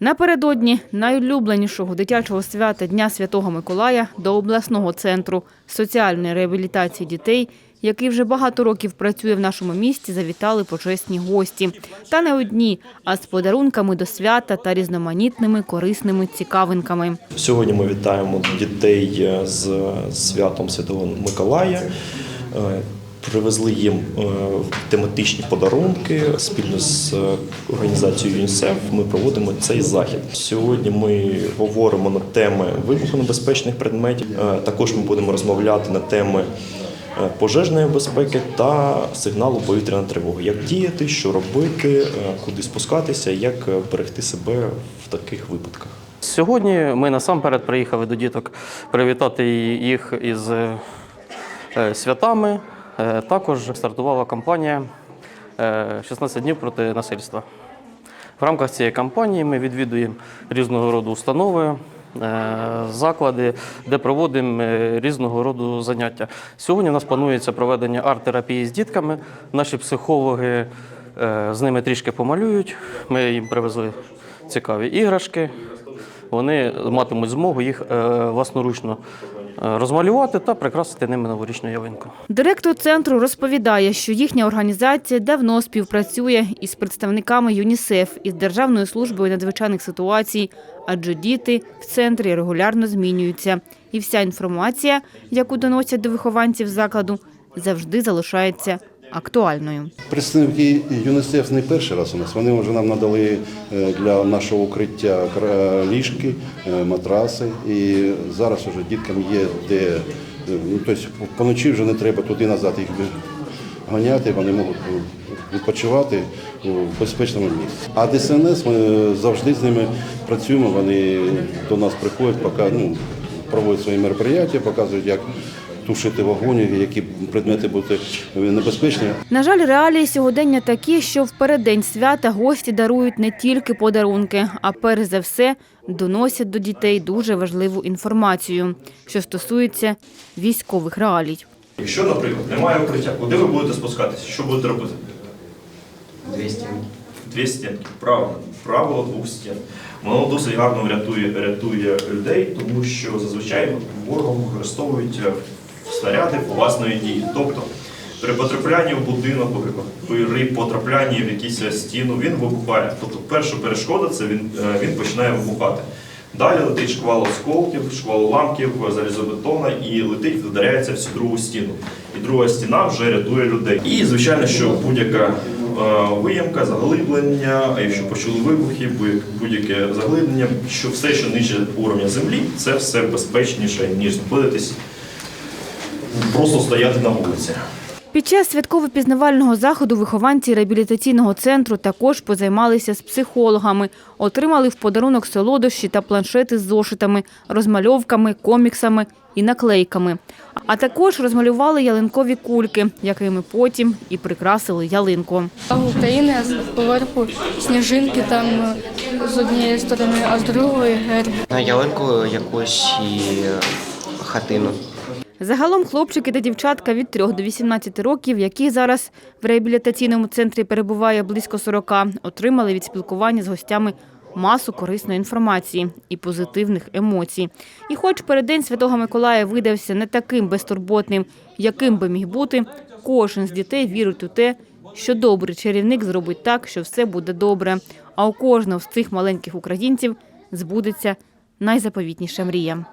Напередодні найулюбленішого дитячого свята Дня Святого Миколая до обласного центру соціальної реабілітації дітей, який вже багато років працює в нашому місті, завітали почесні гості. Та не одні, а з подарунками до свята та різноманітними корисними цікавинками. Сьогодні ми вітаємо дітей е, з святом Святого Миколая. Привезли їм е, тематичні подарунки спільно з е, організацією ЮНІСЕФ. Ми проводимо цей захід. Сьогодні ми говоримо на теми вибухонебезпечних предметів. Е, Також ми будемо розмовляти на теми пожежної безпеки та сигналу повітряної тривоги. Як діяти, що робити, куди спускатися, як берегти себе в таких випадках. Сьогодні ми насамперед приїхали до діток привітати їх із святами. Е, Також стартувала кампанія е, «16 днів проти насильства. В рамках цієї кампанії ми відвідуємо різного роду установи, е, заклади, де проводимо е, різного роду заняття. Сьогодні у нас планується проведення арт-терапії з дітками. Наші психологи е, з ними трішки помалюють. Ми їм привезли цікаві іграшки. Вони матимуть змогу їх е, власноручно е, розмалювати та прикрасити ними новорічну ялинку. Директор центру розповідає, що їхня організація давно співпрацює із представниками ЮНІСЕФ із Державною службою надзвичайних ситуацій, адже діти в центрі регулярно змінюються. І вся інформація, яку доносять до вихованців закладу, завжди залишається актуальною. Представники ЮНІСЕФ не перший раз у нас. Вони вже нам надали е, для нашого укриття ліжки, е, матраси. І зараз вже діткам є де. е, Ну, тобто поночі вже не треба туди назад їх ганяти, вони можуть відпочивати у безпечному місці. А ДСНС ми завжди з ними працюємо. Вони до нас приходять, поки ну, проводять свої мероприятия, показують, як тушити вогонь, які предмети будуть небезпечні. На жаль, реалії сьогодення такі, що в переддень свята гості дарують не тільки подарунки, а перш за все доносять до дітей дуже важливу інформацію, що стосується військових реалій. Якщо, наприклад, немає укриття, куди ви будете спускатися? Що будете робити? Дві стінки. Дві стінки. Правильно. Правило двох стін. Воно досить гарно рятує, рятує людей, тому що зазвичай ворогом використовують снаряди власної дії. Тобто при потраплянні в будинок, при потраплянні в якусь стіну він вибухає. Тобто перша перешкода це він, е, він починає вибухати. Далі летить шквал осколків, шквал уламків, залізобетона і летить, вдаряється в цю другу стіну. І друга стіна вже рятує людей. І звичайно, що будь-яка е, виямка, заглиблення, якщо почули вибухи, будь- будь-яке заглиблення, що все, що нижче уровня землі, це все безпечніше, ніж знаходитись просто стояти на вулиці. Під час святково-пізнавального заходу вихованці реабілітаційного центру також позаймалися з психологами, отримали в подарунок солодощі та планшети з зошитами, розмальовками, коміксами і наклейками. А також розмалювали ялинкові кульки, якими потім і прикрасили ялинку. А з- поверху сніжинки там е, з однієї сторони, а з другої герб. На ялинку якусь і хатину. Загалом хлопчики та дівчатка від 3 до 18 років, які зараз в реабілітаційному центрі перебуває близько 40, отримали від спілкування з гостями масу корисної інформації і позитивних емоцій. І хоч переддень Святого Миколая видався не таким безтурботним, яким би міг бути, кожен з дітей вірить у те, що добрий чарівник зробить так, що все буде добре. А у кожного з цих маленьких українців збудеться найзаповітніша мрія.